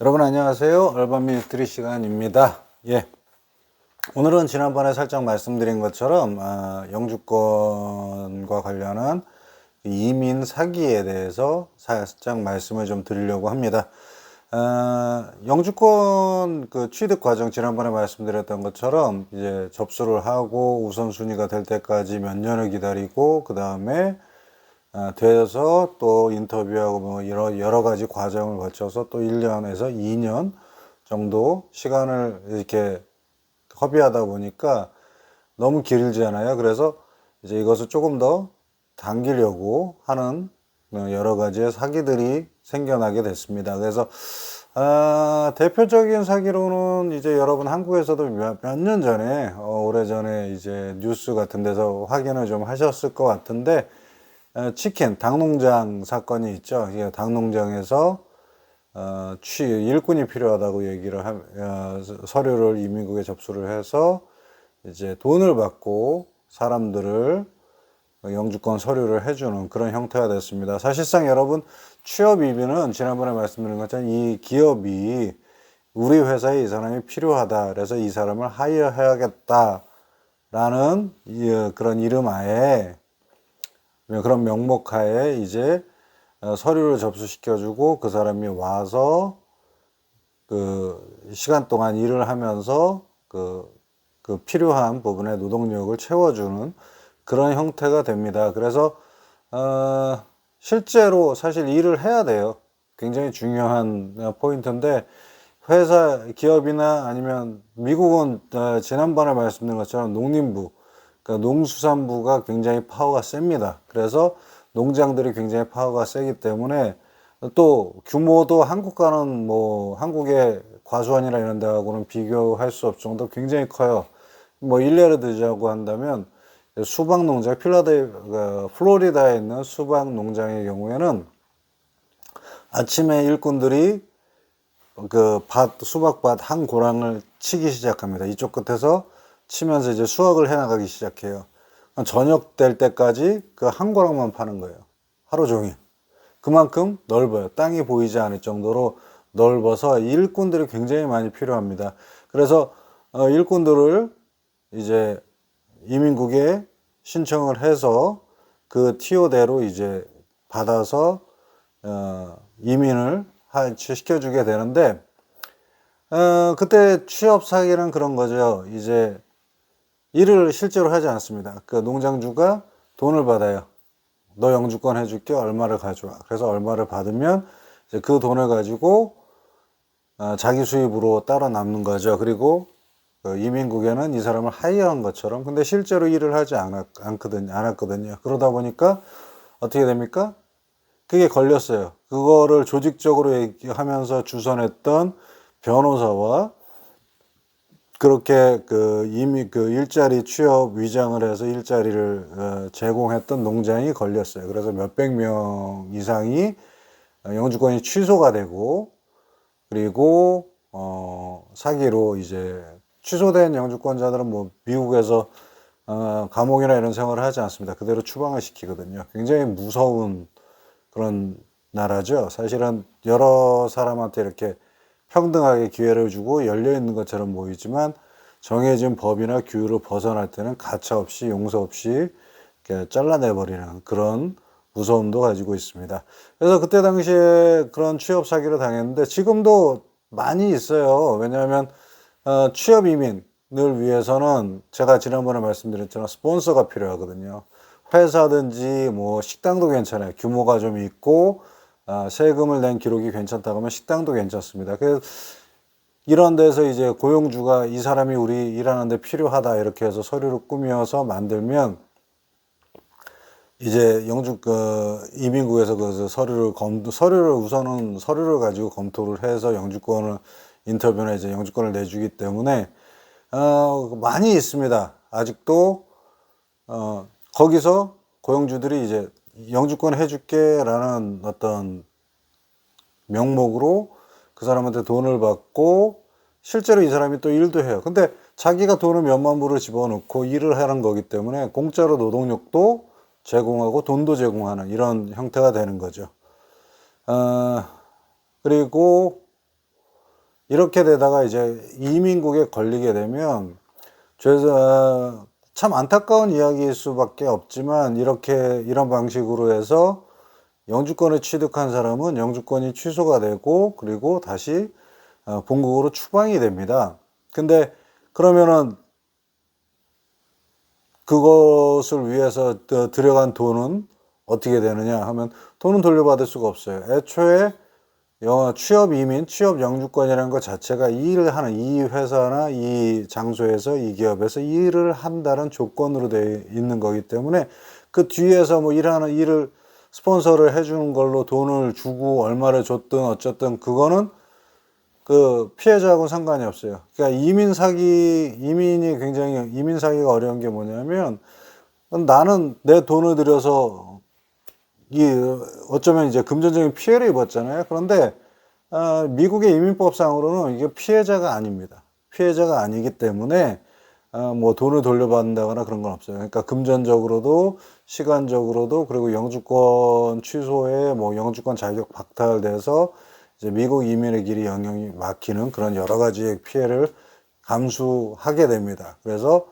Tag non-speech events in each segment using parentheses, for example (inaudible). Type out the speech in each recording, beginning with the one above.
여러분 안녕하세요. 얼반 미스트리 시간입니다. 예. 오늘은 지난번에 살짝 말씀드린 것처럼 아, 영주권과 관련한 이민 사기에 대해서 살짝 말씀을 좀 드리려고 합니다. 아, 영주권 그 취득 과정 지난번에 말씀드렸던 것처럼 이제 접수를 하고 우선순위가 될 때까지 몇 년을 기다리고 그 다음에 아, 돼서 또 인터뷰하고 뭐 여러, 여러 가지 과정을 거쳐서 또 1년에서 2년 정도 시간을 이렇게 허비하다 보니까 너무 길잖아요. 그래서 이제 이것을 조금 더 당기려고 하는 여러 가지의 사기들이 생겨나게 됐습니다. 그래서 아, 대표적인 사기로는 이제 여러분 한국에서도 몇 년 전에 어, 오래 전에 이제 뉴스 같은 데서 확인을 좀 하셨을 것 같은데 어, 치킨 닭농장 사건이 있죠. 이게 닭농장에서 어, 취 일꾼이 필요하다고 얘기를 하, 어, 서류를 이민국에 접수를 해서 이제 돈을 받고 사람들을 영주권 서류를 해주는 그런 형태가 됐습니다. 사실상 여러분 취업 이비는 지난번에 말씀드린 것처럼 이 기업이 우리 회사에 이 사람이 필요하다. 그래서 이 사람을 하이어 해야겠다라는 이, 그런 이름 하에 그런 명목하에 이제 어, 서류를 접수시켜주고 그 사람이 와서 그 시간 동안 일을 하면서 그, 그 필요한 부분의 노동력을 채워주는 그런 형태가 됩니다. 그래서 어, 실제로 사실 일을 해야 돼요. 굉장히 중요한 포인트인데 회사 기업이나 아니면 미국은 어, 지난번에 말씀드린 것처럼 농림부 그러니까 농수산부가 굉장히 파워가 셉니다. 그래서 농장들이 굉장히 파워가 세기 때문에 또 규모도 한국과는 뭐 한국의 과수원이나 이런 데하고는 비교할 수 없을 정도 굉장히 커요. 뭐 일례를 들자고 한다면 수박 농장 필라델 그 플로리다에 있는 수박 농장의 경우에는 아침에 일꾼들이 그 밭 수박밭 한 고랑을 치기 시작합니다. 이쪽 끝에서 치면서 이제 수확을 해 나가기 시작해요. 저녁 될 때까지 그 한 고랑만 파는 거예요. 하루 종일. 그만큼 넓어요. 땅이 보이지 않을 정도로 넓어서 일꾼들이 굉장히 많이 필요합니다. 그래서 어, 일꾼들을 이제 이민국에 신청을 해서 그 티오대로 이제 받아서 어, 이민을 시켜주게 되는데 어, 그때 취업 사기는 그런 거죠. 이제 일을 실제로 하지 않습니다. 그 농장주가 돈을 받아요. 너 영주권 해줄게 얼마를 가져와. 그래서 얼마를 받으면 이제 그 돈을 가지고 어, 자기 수입으로 따로 남는 거죠. 그리고 그 이민국에는 이 사람을 하이어한 것처럼 근데 실제로 일을 하지 않았, 않거든요. 않았거든요. 그러다 보니까 어떻게 됩니까? 그게 걸렸어요. 그거를 조직적으로 얘기하면서 주선했던 변호사와 그렇게 그 이미 그 일자리 취업 위장을 해서 일자리를 어, 제공했던 농장이 걸렸어요. 그래서 몇백 명 이상이 영주권이 취소가 되고 그리고 어 사기로 이제 취소된 영주권자들은 뭐 미국에서 어 감옥이나 이런 생활을 하지 않습니다. 그대로 추방을 시키거든요. 굉장히 무서운 그런 나라죠. 사실은 여러 사람한테 이렇게 평등하게 기회를 주고 열려 있는 것처럼 보이지만 정해진 법이나 규율을 벗어날 때는 가차 없이 용서 없이 잘라내버리는 그런 무서움도 가지고 있습니다. 그래서 그때 당시에 그런 취업 사기를 당했는데 지금도 많이 있어요. 왜냐하면 어, 취업 이민을 위해서는 제가 지난번에 말씀드렸지만 스폰서가 필요하거든요. 회사든지 뭐 식당도 괜찮아요. 규모가 좀 있고 아, 세금을 낸 기록이 괜찮다고 하면 식당도 괜찮습니다. 이런 데서 이제 고용주가 이 사람이 우리 일하는데 필요하다 이렇게 해서 서류를 꾸며서 만들면 이제 영주 그 이민국에서 그 서류를 검 서류를 우선은 서류를 가지고 검토를 해서 영주권을 인터뷰나 이제 영주권을 내주기 때문에 어 많이 있습니다. 아직도 어 거기서 고용주들이 이제 영주권 해줄게라는 어떤 명목으로 그 사람한테 돈을 받고 실제로 이 사람이 또 일도 해요. 근데 자기가 돈을 몇만 불을 집어넣고 일을 하는 거기 때문에 공짜로 노동력도 제공하고 돈도 제공하는 이런 형태가 되는 거죠. 어, 그리고 이렇게 되다가 이제 이민국에 걸리게 되면 죄송 참 안타까운 이야기일 수밖에 없지만 이렇게 이런 방식으로 해서 영주권을 취득한 사람은 영주권이 취소가 되고 그리고 다시 어, 본국으로 추방이 됩니다. 근데 그러면은 그것을 위해서 더 들여간 돈은 어떻게 되느냐 하면 돈은 돌려받을 수가 없어요. 애초에 취업 이민, 취업 영주권이라는 것 자체가 이 일을 하는 이 회사나 이 장소에서 이 기업에서 이 일을 한다는 조건으로 되어 있는 거기 때문에 그 뒤에서 뭐 일하는 일을 스폰서를 해주는 걸로 돈을 주고 얼마를 줬든 어쨌든 그거는 그 피해자하고 상관이 없어요. 그러니까 이민 사기, 이민이 굉장히 이민 사기가 어려운 게 뭐냐면 나는 내 돈을 들여서 이 어쩌면 이제 금전적인 피해를 입었잖아요. 그런데 아, 미국의 이민법상으로는 이게 피해자가 아닙니다. 피해자가 아니기 때문에 아, 뭐 돈을 돌려받는다거나 그런 건 없어요. 그러니까 금전적으로도 시간적으로도 그리고 영주권 취소에 뭐 영주권 자격 박탈돼서 이제 미국 이민의 길이 영향이 막히는 그런 여러 가지의 피해를 감수하게 됩니다. 그래서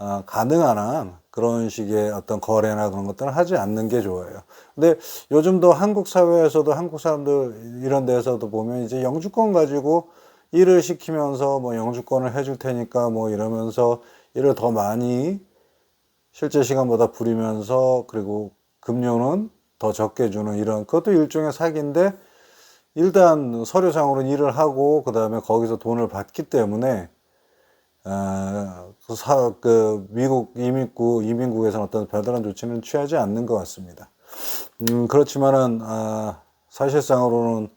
어, 가능한 한 그런 식의 어떤 거래나 그런 것들은 하지 않는 게 좋아요. 근데 요즘도 한국 사회에서도 한국 사람들 이런 데서도 보면 이제 영주권 가지고 일을 시키면서 뭐 영주권을 해줄 테니까 뭐 이러면서 일을 더 많이 실제 시간보다 부리면서 그리고 급료는 더 적게 주는 이런 그것도 일종의 사기인데 일단 서류상으로는 일을 하고 그 다음에 거기서 돈을 받기 때문에 어, 그 사, 그 미국 이민국 이민국에서는 어떤 별다른 조치는 취하지 않는 것 같습니다. 음, 그렇지만은 아, 사실상으로는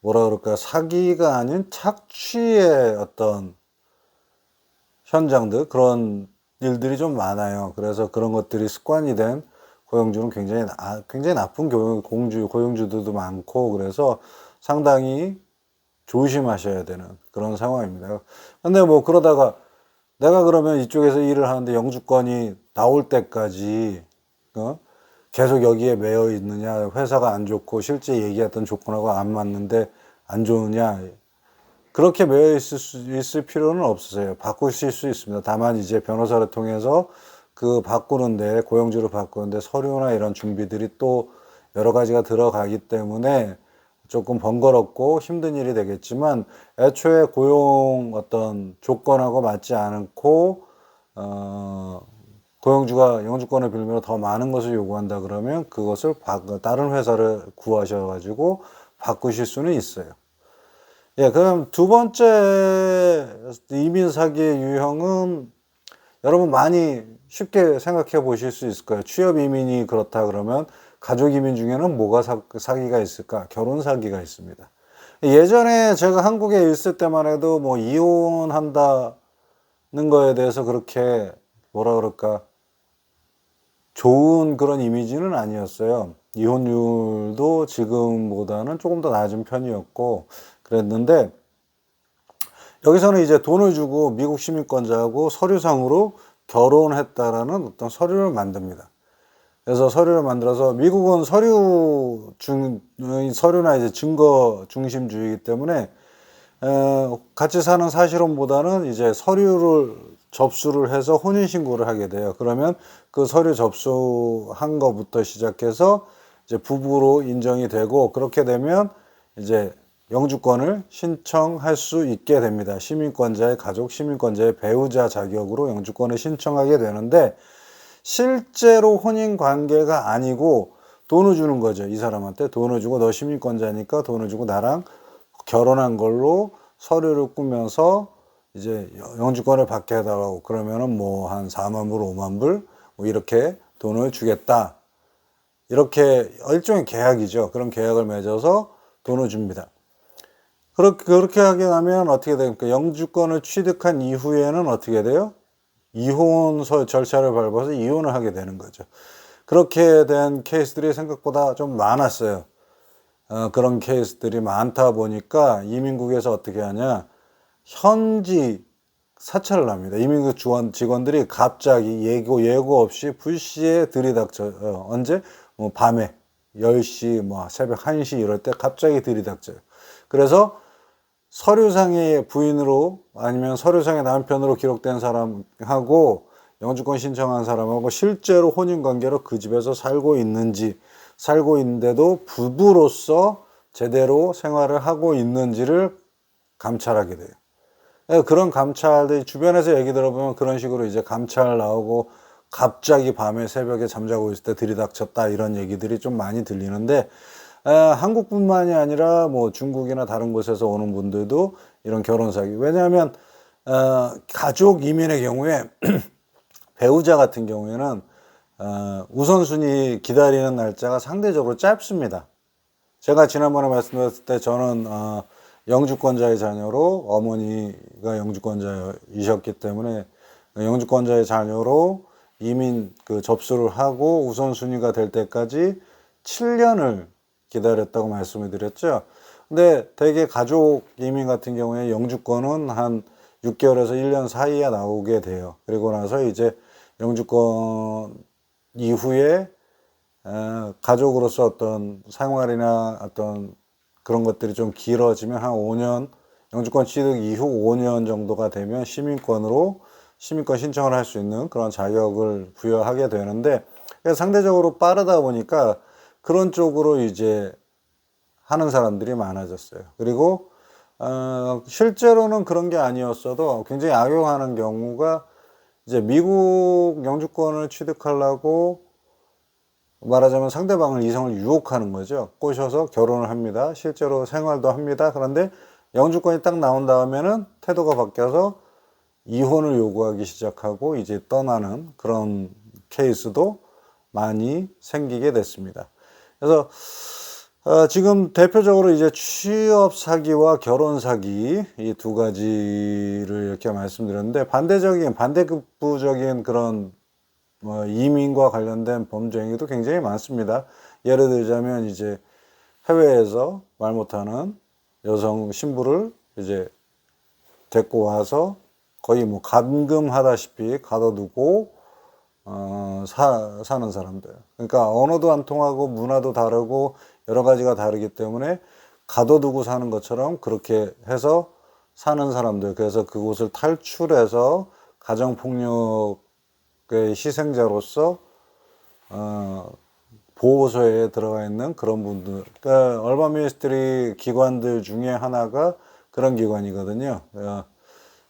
뭐라 그럴까 사기가 아닌 착취의 어떤 현장들 그런 일들이 좀 많아요. 그래서 그런 것들이 습관이 된 고용주는 굉장히 나, 굉장히 나쁜 교, 공주 고용주들도 많고 그래서 상당히 조심하셔야 되는 그런 상황입니다. 근데 뭐 그러다가 내가 그러면 이쪽에서 일을 하는데 영주권이 나올 때까지 어? 계속 여기에 매여 있느냐 회사가 안 좋고 실제 얘기했던 조건하고 안 맞는데 안 좋으냐 그렇게 매여 있을 수 있을 필요는 없으세요. 바꾸실 수 있습니다. 다만 이제 변호사를 통해서 그 바꾸는데 고용주를 바꾸는데 서류나 이런 준비들이 또 여러 가지가 들어가기 때문에 조금 번거롭고 힘든 일이 되겠지만 애초에 고용 어떤 조건하고 맞지 않고 어 고용주가 영주권을 빌면 더 많은 것을 요구한다 그러면 그것을 바, 다른 회사를 구하셔 가지고 바꾸실 수는 있어요. 예, 그럼 두 번째 이민 사기의 유형은 여러분 많이 쉽게 생각해 보실 수 있을 거예요. 취업 이민이 그렇다 그러면 가족 이민 중에는 뭐가 사, 사기가 있을까? 결혼 사기가 있습니다. 예전에 제가 한국에 있을 때만 해도 뭐 이혼한다는 거에 대해서 그렇게 뭐라 그럴까? 좋은 그런 이미지는 아니었어요. 이혼율도 지금보다는 조금 더 낮은 편이었고 그랬는데 여기서는 이제 돈을 주고 미국 시민권자하고 서류상으로 결혼했다라는 어떤 서류를 만듭니다. 그래서 서류를 만들어서 미국은 서류 중 서류나 이제 증거 중심주의이기 때문에 어, 같이 사는 사실혼보다는 이제 서류를 접수를 해서 혼인 신고를 하게 돼요. 그러면 그 서류 접수한 것부터 시작해서 이제 부부로 인정이 되고 그렇게 되면 이제 영주권을 신청할 수 있게 됩니다. 시민권자의 가족, 시민권자의 배우자 자격으로 영주권을 신청하게 되는데 실제로 혼인 관계가 아니고 돈을 주는 거죠. 이 사람한테 돈을 주고 너 시민권자니까 돈을 주고 나랑 결혼한 걸로 서류를 꾸면서 이제 영주권을 받게 해달라고 그러면은 뭐 한 4만 불, 5만 불, 뭐 이렇게 돈을 주겠다. 이렇게 일종의 계약이죠. 그런 계약을 맺어서 돈을 줍니다. 그렇게, 그렇게 하게 되면 어떻게 됩니까? 영주권을 취득한 이후에는 어떻게 돼요? 이혼 절차를 밟아서 이혼을 하게 되는 거죠. 그렇게 된 케이스들이 생각보다 좀 많았어요. 어, 그런 케이스들이 많다 보니까 이민국에서 어떻게 하냐. 현지 사찰을 합니다. 이민국 직원, 직원들이 갑자기 예고, 예고 없이 불시에 들이닥쳐, 어, 언제? 뭐 밤에 10시, 뭐 새벽 1시 이럴 때 갑자기 들이닥쳐요. 그래서 서류상의 부인으로 아니면 서류상의 남편으로 기록된 사람하고 영주권 신청한 사람하고 실제로 혼인 관계로 그 집에서 살고 있는지 살고 있는데도 부부로서 제대로 생활을 하고 있는지를 감찰하게 돼요. 예, 그런 감찰들이 주변에서 얘기 들어보면 그런 식으로 이제 감찰 나오고 갑자기 밤에 새벽에 잠자고 있을 때 들이닥쳤다 이런 얘기들이 좀 많이 들리는데 에, 한국뿐만이 아니라 뭐 중국이나 다른 곳에서 오는 분들도 이런 결혼 사기 왜냐하면 어, 가족 이민의 경우에 (clears throat) 배우자 같은 경우에는 어, 우선순위 기다리는 날짜가 상대적으로 짧습니다. 제가 지난번에 말씀드렸을 때 저는 어, 영주권자의 자녀로 어머니가 영주권자이셨기 때문에 영주권자의 자녀로 이민 그 접수를 하고 우선순위가 될 때까지 7년을 기다렸다고 말씀을 드렸죠. 근데 대개 가족 이민 같은 경우에 영주권은 한 6개월에서 1년 사이에 나오게 돼요. 그리고 나서 이제 영주권 이후에 어, 가족으로서 어떤 생활이나 어떤 그런 것들이 좀 길어지면 한 5년 영주권 취득 이후 5년 정도가 되면 시민권으로 시민권 신청을 할 수 있는 그런 자격을 부여하게 되는데 상대적으로 빠르다 보니까 그런 쪽으로 이제 하는 사람들이 많아졌어요. 그리고 어, 실제로는 그런 게 아니었어도 굉장히 악용하는 경우가 이제 미국 영주권을 취득하려고 말하자면 상대방을 이성을 유혹하는 거죠. 꼬셔서 결혼을 합니다. 실제로 생활도 합니다. 그런데 영주권이 딱 나온 다음에는 태도가 바뀌어서 이혼을 요구하기 시작하고 이제 떠나는 그런 케이스도 많이 생기게 됐습니다. 그래서 어, 지금 대표적으로 이제 취업 사기와 결혼 사기 이 두 가지를 이렇게 말씀드렸는데 반대적인 반대급부적인 그런 뭐 이민과 관련된 범죄 행위도 굉장히 많습니다. 예를 들자면 이제 해외에서 말 못하는 여성 신부를 이제 데리고 와서 거의 뭐 감금하다시피 가둬두고 어, 사, 사는 사람들. 그러니까 언어도 안 통하고 문화도 다르고 여러 가지가 다르기 때문에 가둬두고 사는 것처럼 그렇게 해서 사는 사람들. 그래서 그곳을 탈출해서 가정폭력의 희생자로서 어, 보호소에 들어가 있는 그런 분들. 그러니까 얼바 미니스트리 기관들 중에 하나가 그런 기관이거든요.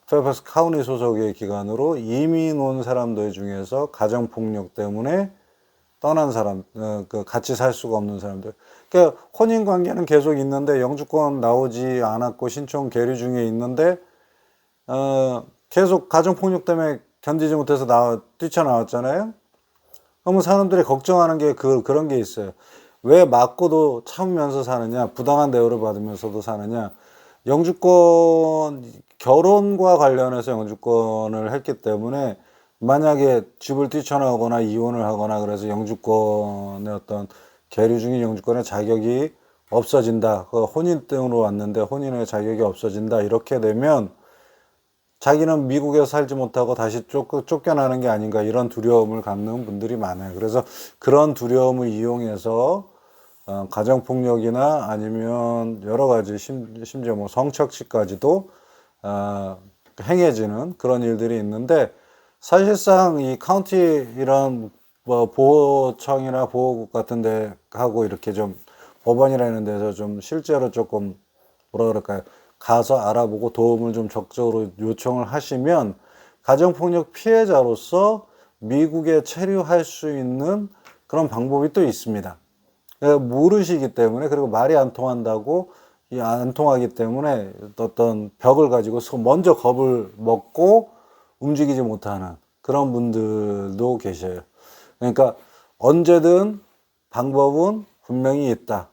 어, 페퍼스 카운티 소속의 기관으로 이민 온 사람들 중에서 가정 폭력 때문에 떠난 사람, 어, 그 같이 살 수가 없는 사람들. 그러니까 혼인 관계는 계속 있는데 영주권 나오지 않았고 신청 계류 중에 있는데 어, 계속 가정 폭력 때문에 견디지 못해서 나 뛰쳐나왔잖아요. 그러면 사람들이 걱정하는 게 그, 그런 게 있어요. 왜 맞고도 참으면서 사느냐, 부당한 대우를 받으면서도 사느냐. 영주권, 결혼과 관련해서 영주권을 했기 때문에 만약에 집을 뛰쳐나오거나 이혼을 하거나 그래서 영주권의 어떤 계류 중인 영주권의 자격이 없어진다. 그 혼인 등으로 왔는데 혼인의 자격이 없어진다. 이렇게 되면 자기는 미국에서 살지 못하고 다시 쫓, 쫓겨나는 게 아닌가 이런 두려움을 갖는 분들이 많아요. 그래서 그런 두려움을 이용해서 어, 가정폭력이나 아니면 여러 가지 심, 심지어 뭐 성착취까지도 어, 행해지는 그런 일들이 있는데 사실상 이 카운티 이런 뭐 보호청이나 보호국 같은 데 하고 이렇게 좀 법원이라 는 데서 좀 실제로 조금 뭐라 그럴까요? 가서 알아보고 도움을 좀 적극적으로 요청을 하시면 가정폭력 피해자로서 미국에 체류할 수 있는 그런 방법이 또 있습니다. 모르시기 때문에 그리고 말이 안 통한다고 안 통하기 때문에 어떤 벽을 가지고 먼저 겁을 먹고 움직이지 못하는 그런 분들도 계셔요. 그러니까 언제든 방법은 분명히 있다.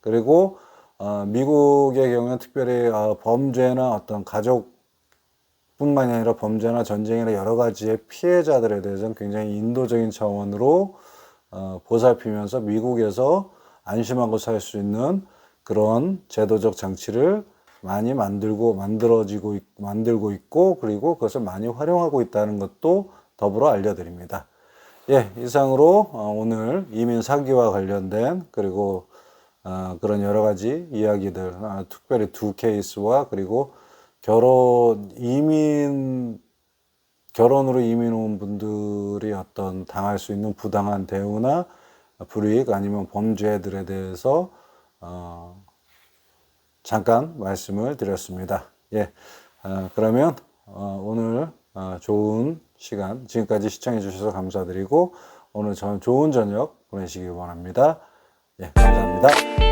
그리고 어, 미국의 경우는 특별히 어, 범죄나 어떤 가족뿐만이 아니라 범죄나 전쟁이나 여러 가지의 피해자들에 대해서는 굉장히 인도적인 차원으로 어, 보살피면서 미국에서 안심하고 살 수 있는 그런 제도적 장치를 많이 만들고 만들어지고 만들고 있고 그리고 그것을 많이 활용하고 있다는 것도 더불어 알려드립니다. 예, 이상으로 어, 오늘 이민 사기와 관련된 그리고 어, 그런 여러 가지 이야기들, 아, 특별히 두 케이스와 그리고 결혼 이민 결혼으로 이민 온 분들이 어떤 당할 수 있는 부당한 대우나 불이익 아니면 범죄들에 대해서 어, 잠깐 말씀을 드렸습니다. 예, 어, 그러면 어, 오늘 어, 좋은 시간 지금까지 시청해 주셔서 감사드리고 오늘 전 좋은 저녁 보내시기 원합니다. 예, 감사합니다.